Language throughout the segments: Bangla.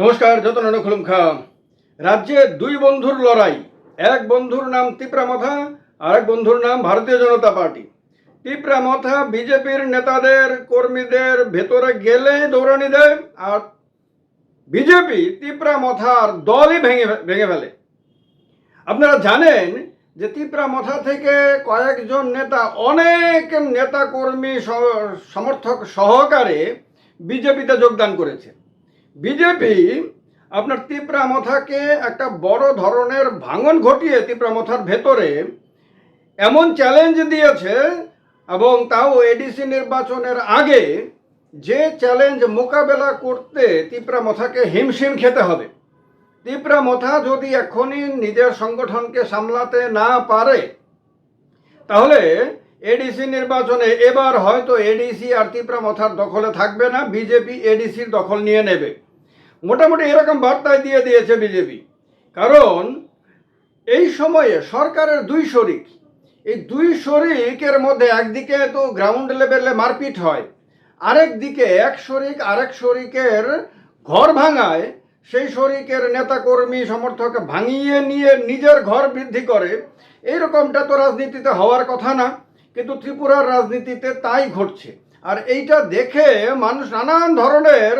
নমস্কার, যতন খুলুম খা রাজ্যে দুই বন্ধুর লড়াই। এক বন্ধুর নাম তিপ্রা মথা আর এক বন্ধুর নাম ভারতীয় জনতা পার্টি। তিপ্রা মথা বিজেপির নেতাদের, কর্মীদের ভেতরে গেলেই দৌড়ানি দেয়, আর বিজেপি তিপ্রা মথার দলই ভেঙে ভেঙে ফেলে। আপনারা জানেন যে তিপ্রা মথা থেকে কয়েকজন নেতা, অনেক নেতা কর্মী সমর্থক সহকারে বিজেপিতে যোগদান করেছে। বিজেপি আপনার তিপ্রামথাকে একটা বড় ধরনের ভাঙন ঘটিয়ে তিপ্রামথার ভেতরে এমন চ্যালেঞ্জ দিয়েছে এবং তাও এডিসি নির্বাচনের আগে যে চ্যালেঞ্জ মোকাবেলা করতে তিপ্রামথাকে হিমশিম খেতে হবে। তিপ্রামথা যদি এখনই নিজের সংগঠনকে সামলাতে না পারে, তাহলে এডিসি নির্বাচনে এবার হয়তো এডিসি আর তিপ্রামথার দখলে থাকবে না বিজেপি এডিসির দখল নিয়ে নেবে। মোটামুটি এরকম বার্তায় দিয়ে দিয়েছে বিজেপি কারণ এই সময়ে সরকারের দুই শরিক, এই দুই শরিকের মধ্যে একদিকে তো গ্রাউন্ড লেভেলে মারপিট হয় আরেক দিকে এক শরিক আরেক শরিকের ঘর ভাঙায়, সেই শরিকের নেতাকর্মী, সমর্থক ভাঙিয়ে নিয়ে নিজের ঘর বৃদ্ধি করে। এইরকমটা তো রাজনীতিতে হওয়ার কথা না। কিন্তু ত্রিপুরার রাজনীতিতে তাই ঘটছে। আর এইটা দেখে মানুষ নানান ধরনের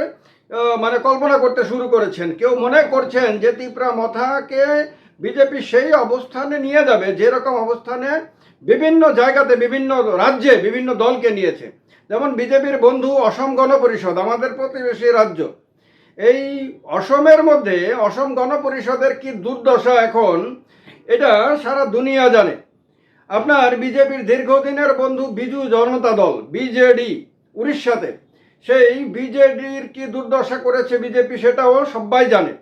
মানে কল্পনা করতে শুরু করেছেন। কেউ মনে করছেন যে ত্রিপুরা মথাকে বিজেপি সেই অবস্থানে নিয়ে যাবে যেরকম অবস্থানে বিভিন্ন জায়গাতে, বিভিন্ন রাজ্যে বিভিন্ন দলকে নিয়েছে। যেমন বিজেপির বন্ধু অসম গণ পরিষদ আমাদের প্রতিবেশী রাজ্য। এই অসমের মধ্যে অসম গণ পরিষদের কি দুর্দশা এখন, এটা সারা দুনিয়া জানে। আপনার বিজেপির দীর্ঘদিনের বন্ধু বিজু জনতা দল, বিজেডি, উড়িষ্যাতে। সেই বিজেডির কি দুর্দশা করেছে বিজেপি সেটাও সবাই জানে।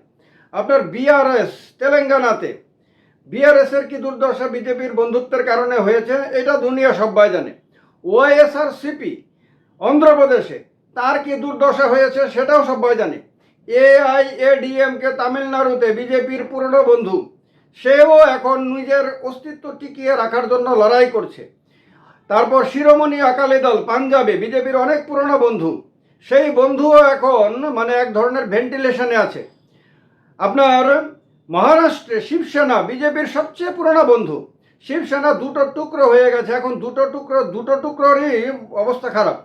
আপনার বিআরএস, তেলেঙ্গানাতে। বিআরএস এর কি দুর্দশা বিজেপির বন্ধুত্বের কারণে হয়েছে, এটা দুনিয়া সবাই জানে। ওয়াইএসআর সিপি অন্ধ্রপ্রদেশে তার কি দুর্দশা হয়েছে সেটাও সবাই জানে। এআইএডিএমকে তামিলনাড়ুতে বিজেপির পুরনো বন্ধু সেও এখন নিজের অস্তিত্ব টিকিয়ে রাখার জন্য লড়াই করছে। তারপর শিরোমণি আকালি দল, পাঞ্জাবে, বিজেপির অনেক পুরনো বন্ধু। সেই বন্ধুও এখন মানে এক ধরনের ভেন্টিলেশনে আছে। আপনার মহারাষ্ট্রে শিবসেনা, বিজেপির সবচেয়ে পুরনো বন্ধু। শিবসেনা দুটো টুকরো হয়ে গেছে, এখন দুটো টুকরো, দুটো টুকরোরই অবস্থা খারাপ।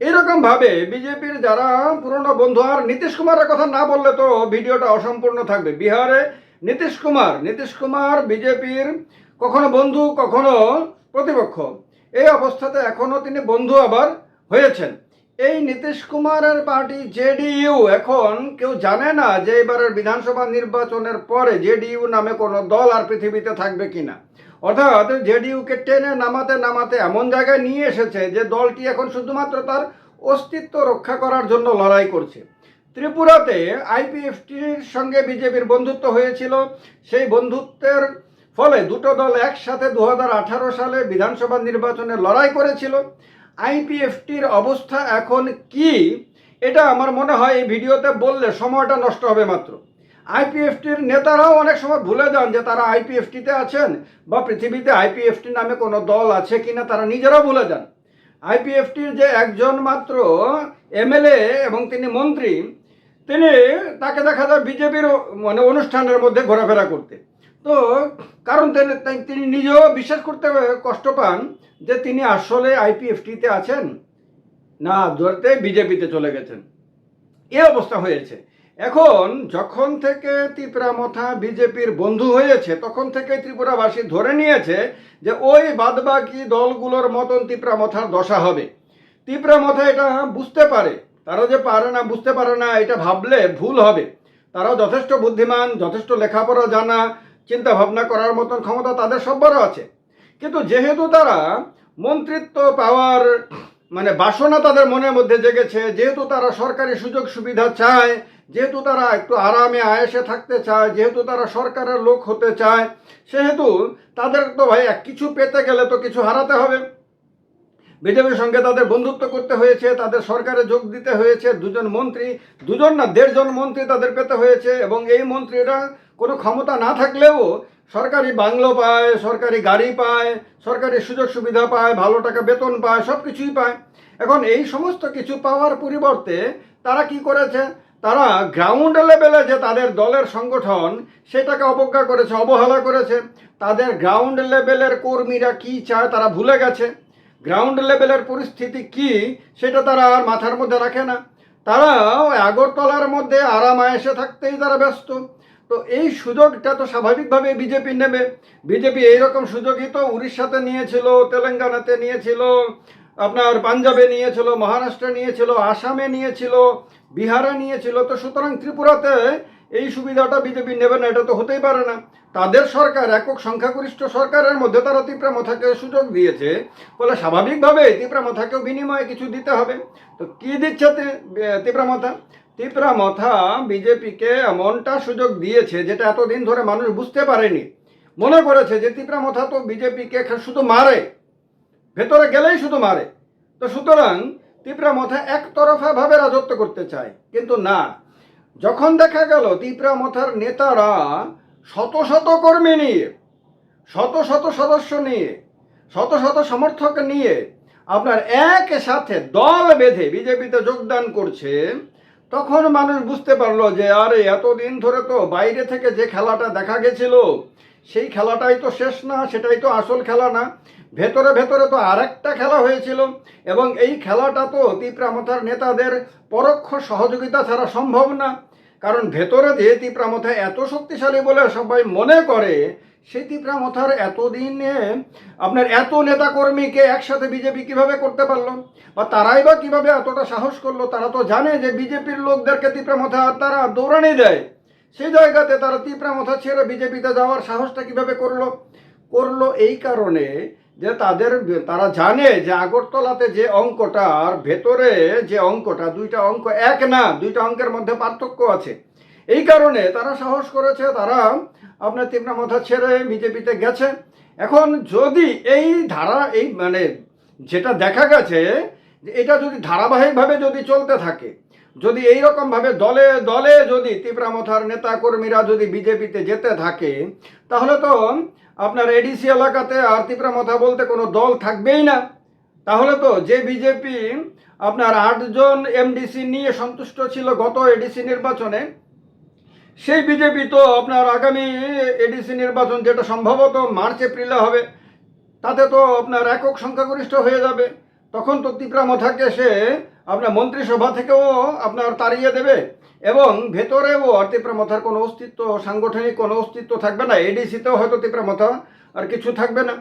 এরকম ভাবে বিজেপির যারা পুরনো বন্ধু, আর নীতিশ কুমারের কথা না বললে তো ভিডিওটা অসম্পূর্ণ থাকবে। বিহারে নীতিশ কুমার নীতিশ কুমার বিজেপির কখনো বন্ধু, কখনো প্রতিপক্ষ। এই অবস্থাতে এখনও তিনি বন্ধু আবার হয়েছেন। এই নীতিশ কুমারের পার্টি জেডিইউ, এখন কেউ জানে না যে এবারের বিধানসভা নির্বাচনের পরে জেডিইউ নামে কোনো দল আর পৃথিবীতে থাকবে কিনা। অর্থাৎ জেডিইউকে টেনে নামাতে নামাতে এমন জায়গায় নিয়ে এসেছে যে দলটি এখন শুধুমাত্র তার অস্তিত্ব রক্ষা করার জন্য লড়াই করছে। ত্রিপুরাতে আইপিএফটির সঙ্গে বিজেপির বন্ধুত্ব হয়েছিল। সেই বন্ধুত্বের ফলে দুটো দল একসাথে দু হাজার আঠারো সালে বিধানসভা নির্বাচনে লড়াই করেছিল। আইপিএফটির অবস্থা এখন কি, এটা আমার মনে হয় এই ভিডিওতে বললে সময়টা নষ্ট হবে মাত্র। আইপিএফটির নেতারাও অনেক সময় ভুলে যান যে তারা আইপিএফটিতে আছেন বা পৃথিবীতে আইপিএফটি নামে কোনো দল আছে কিনা তারা নিজেরাও ভুলে যান। আইপিএফটির যে একজন মাত্র এমএলএ এবং তিনি মন্ত্রী তিনি তাকে দেখা যায় বিজেপির মানে অনুষ্ঠানের মধ্যে ঘোরাফেরা করতে। তো কারণ তিনি নিজেও বিশ্বাস করতে কষ্ট পান যে তিনি আসলে আইপিএফটিতে আছেন, না ধরতে বিজেপিতে চলে গেছেন। এ অবস্থা হয়েছে। এখন যখন থেকে ত্রিপুরামথা বিজেপির বন্ধু হয়েছে, তখন থেকে ত্রিপুরাবাসী ধরে নিয়েছে যে ওই বাদবাকি দলগুলোর মতন ত্রিপুরা মথার দশা হবে। ত্রিপুরামথা এটা বুঝতে পারে। তারা যে পারে না, বুঝতে পারে না, এটা ভাবলে ভুল হবে। তারাও যথেষ্ট বুদ্ধিমান, যথেষ্ট লেখাপড়া জানা চিন্তা ভাবনা করার মতন ক্ষমতা তাদের সব্বারও আছে। কিন্তু যেহেতু তারা মন্ত্রিত্ব, পাওয়ার মানে বাসনা তাদের মনের মধ্যে জেগেছে, যেহেতু তারা সরকারি সুযোগ সুবিধা চায়, যেহেতু তারা একটু আরামে, আয়েসে থাকতে চায়, যেহেতু তারা সরকারের লোক হতে চায়, সেহেতু তাদের তো ভাই কিছু পেতে গেলে তো কিছু হারাতে হবে। বিজেপির সঙ্গে তাদের বন্ধুত্ব করতে হয়েছে, তাদের সরকারে যোগ দিতে হয়েছে, দুজন মন্ত্রী, দুজন না দেড়জন মন্ত্রী তাদের পেতে হয়েছে এবং এই মন্ত্রীরা কোনো ক্ষমতা না থাকলেও সরকারি বাংলো পায়, সরকারি গাড়ি পায়, সরকারি সুযোগ সুবিধা পায়, ভালো টাকা বেতন পায় সব কিছুই পায়। এখন এই সমস্ত কিছু পাওয়ার পরিবর্তে তারা কি করেছে? তারা গ্রাউন্ড লেভেলে যে তাদের দলের সংগঠন, সেটাকে অবজ্ঞা করেছে, অবহেলা করেছে। তাদের গ্রাউন্ড লেভেলের কর্মীরা কি চায় তারা ভুলে গেছে। গ্রাউন্ড লেভেলের পরিস্থিতি কি, সেটা তারা আর মাথার মধ্যে রাখে না। তারা আগরতলার মধ্যে আরাম এসে থাকতেই তারা ব্যস্ত। তো এই সুযোগটা তো স্বাভাবিকভাবে বিজেপি নেবে। বিজেপি এইরকম সুযোগই তো উড়িষ্যাতে নিয়েছিল, তেলেঙ্গানাতে নিয়েছিল আপনার পাঞ্জাবে নিয়েছিল, মহারাষ্ট্রে নিয়েছিল, আসামে নিয়েছিল, বিহারে নিয়েছিল, তো সুতরাং ত্রিপুরাতে এই সুবিধাটা বিজেপি নেবে না, এটা তো হতেই পারে না। তাদের সরকার, একক সংখ্যাগরিষ্ঠ সরকারের মধ্যে তারা তিপ্রামথাকে সুযোগ দিয়েছে বলে স্বাভাবিকভাবে তিপ্রামথাকেও বিনিময়ে কিছু দিতে হবে। তো কি দিচ্ছে তি- তিপ্রামথা তিপ্রামথা বিজেপিকে এমনটা সুযোগ দিয়েছে, যেটা এতদিন ধরে মানুষ বুঝতে পারেনি। মনে করেছে যে তিপ্রামথা তো বিজেপিকে শুধু মারে। ভেতরে গেলেই শুধু মারে। তো সুতরাং তিপ্রামথা একতরফা ভাবে রাজত্ব করতে চায়। কিন্তু না, যখন দেখা গেল তিপ্রামথার নেতারা শত শত কর্মী নিয়ে, শত শত সদস্য নিয়ে, শত শত সমর্থক নিয়ে আপনার এক সাথে দল বেঁধে বিজেপিতে যোগদান করছে, তখন মানুষ বুঝতে পারল যে, আরে, এতদিন ধরে তো বাইরে থেকে যে খেলাটা দেখা গেছিল সেই খেলাটাই তো শেষ না, সেটাই তো আসল খেলা না। ভেতরে ভেতরে তো আরেকটা খেলা হয়েছিল এবং এই খেলাটা তো তিপ্রামথার নেতাদের পরোক্ষ সহযোগিতা ছাড়া সম্ভব না। কারণ ভেতরে যে তিপ্রামথা এত শক্তিশালী বলে সবাই মনে করে, সেই তিপ্রামথার এতদিনে আপনার এত নেতাকর্মীকে একসাথে বিজেপি কীভাবে করতে পারল? বা তারাই বা কীভাবে এতটা সাহস করল? তারা তো জানে যে বিজেপির লোকদেরকে তিপ্রামথা তারা দৌড়ানি দেয়। সেই জায়গাতে তারা তিপ্রামথা ছেড়ে বিজেপিতে যাওয়ার সাহসটা কীভাবে করল? করল এই কারণে যে তাদের, তারা জানে যে আগরতলাতে যে অঙ্কটার ভেতরে যে অঙ্কটা, দুইটা অঙ্ক এক না, দুইটা অঙ্কের মধ্যে পার্থক্য আছে। এই কারণে তারা সাহস করেছে, তারা আপনার তিপ্রামথা ছেড়ে বিজেপিতে গেছে। এখন যদি এই ধারা, এই মানে যেটা দেখা গেছে এটা যদি ধারাবাহিকভাবে যদি চলতে থাকে যদি এই রকমভাবে দলে দলে যদি তিপ্রামথার নেতা কর্মীরা যদি বিজেপিতে যেতে থাকে, তাহলে তো আপনার এডিসি এলাকাতে আর তিপ্রামথা বলতে কোনো দল থাকবেই না। তাহলে তো যে বিজেপি আপনার আটজন এমডিসি নিয়ে সন্তুষ্ট ছিল গত এডিসি নির্বাচনে, সেই বিজেপি তো আপনার আগামী এডিসি নির্বাচন যেটা সম্ভবত মার্চ, এপ্রিলে হবে, তাতে তো আপনার একক সংখ্যাগরিষ্ঠ হয়ে যাবে। তখন তো তিপ্রামথাকে সে আপনার মন্ত্রিসভা থেকেও আপনার তাড়িয়ে দেবে এবং ভেতরেও আর তিপ্রামথার কোনো অস্তিত্ব, সাংগঠনিক কোনো অস্তিত্ব থাকবে না এডিসিতেও হয়তো তিপ্রামথা আর কিছু থাকবে না।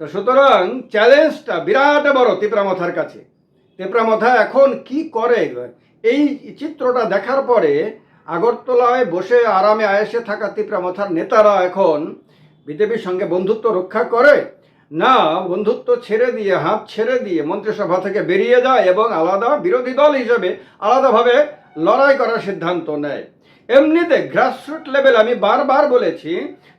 তো সুতরাং চ্যালেঞ্জটা বিরাট বড় তিপ্রামথার কাছে। তিপ্রামথা এখন কি করে? এই চিত্রটা দেখার পরে আগরতলায় বসে আরামে আয়েসে থাকা তিপ্রামথার নেতারা এখন বিজেপির সঙ্গে বন্ধুত্ব রক্ষা করে না, বন্ধুত্ব ছেড়ে দিয়ে, হাত ছেড়ে দিয়ে মন্ত্রিসভা থেকে বেরিয়ে যায় এবং আলাদা বিরোধী দল হিসেবে আলাদাভাবে লড়াই করার সিদ্ধান্ত নেয়। এমনিতে গ্রাসরুট লেভেল আমি বারবার বলেছি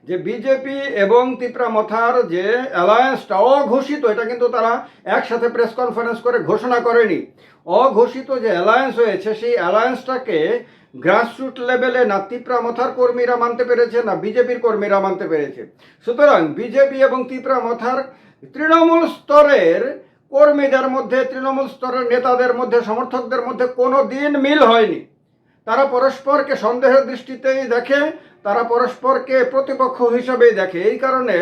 যে বিজেপি এবং তিপ্রামথার যে অ্যালায়েন্সটা অঘোষিত, এটা কিন্তু তারা একসাথে প্রেস কনফারেন্স করে ঘোষণা করেনি। অঘোষিত যে অ্যালায়েন্স হয়েছে, সেই অ্যালায়েন্সটাকে গ্রাসরুট লেভেলে না তিপ্রামথার কর্মীরা মানতে পেরেছে না বিজেপির কর্মীরা মানতে পেরেছে। সুতরাং বিজেপি এবং তিপ্রামথার তৃণমূল স্তরের কর্মীদের মধ্যে, তৃণমূল স্তরের নেতাদের মধ্যে, সমর্থকদের মধ্যে কোনো দিন মিল হয়নি। তারা পরস্পরকে সন্দেহের দৃষ্টিতেই দেখে, তারা পরস্পরকে প্রতিপক্ষ হিসেবেই দেখে। এই কারণে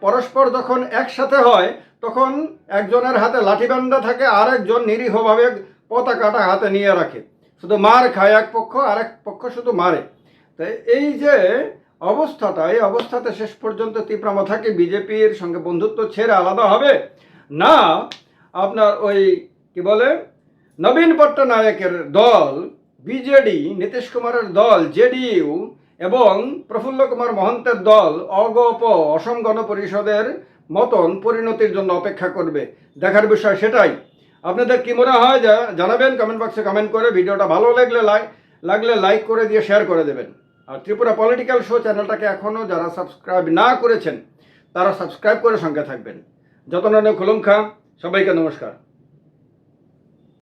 পরস্পর যখন একসাথে হয়, তখন একজনের হাতে লাঠিবান্ধা থাকে আর একজন নিরীহভাবে পতাকাটা হাতে নিয়ে রাখে। শুধু মার খায় এক পক্ষ আর এক পক্ষ শুধু মারে। তাই এই যে অবস্থাটা, এই অবস্থাতে শেষ পর্যন্ত তিপ্রামথাকে বিজেপির সঙ্গে বন্ধুত্ব ছেড়ে আলাদা হবে? না, আপনার ওই কি বলে, নবীন পট্টনায়কের দল, বিজেডি, নীতিশ কুমারের দল, জেডিইউ এবং প্রফুল্ল কুমার মহন্তের দল অগপ অসম গণ পরিষদের মতন পরিণতির জন্য অপেক্ষা করবে। দেখার বিষয় সেটাই। আপনাদের কি মনে হয় যা জানাবেন কমেন্ট বক্সে কমেন্ট করে, ভিডিওটা ভালো লাগলে লাইক লাগলে লাইক করে দিয়ে শেয়ার করে দেবেন। আর ত্রিপুরা পলিটিক্যাল শো চ্যানেলটাকে এখনও যারা সাবস্ক্রাইব না করেছেন, তারা সাবস্ক্রাইব করে সঙ্গে থাকবেন। যত যতন খুলুম খা সবাইকে নমস্কার।